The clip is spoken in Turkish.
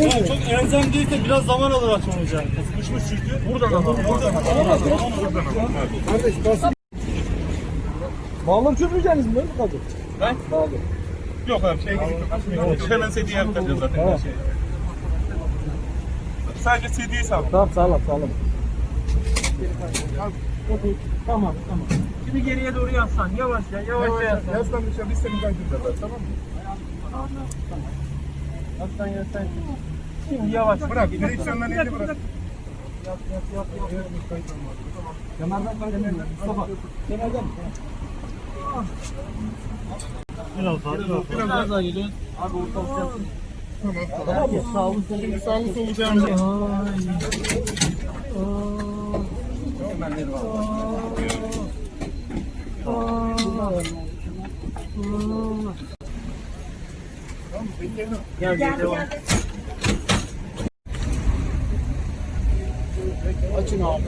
Ya çok elzem değilse biraz zaman alır açılınca. Sıkışmış çünkü. Buradan ama. Buradan Kardeş basın. Bağlam çözmeyeceğiniz mi? Ne kaldı? Ben? Bağlam. Yok abi şey yok. Hemen sediye yaptıracağız zaten. Tamam. Şey. Sadece sediye sağ. Tamam sağlam sağlam. Tamam tamam. Şimdi geriye doğru yaslan. Yavaşça yavaşça yaslan. Yaslan dışarı biz seni kaydıracağız tamam mı? Yaslan yaslan. Şimdi yavaş. Bırak direksiyondan elini bırak. Kemerden kaydırın. Mustafa. Kemerden. Biraz daha. Biraz Biraz daha, daha geliyoruz. Abi ortalık yapsın. Tamam. Sağ olun. Sağ olun. Sağ olun. Gel gel devam. Açın abi.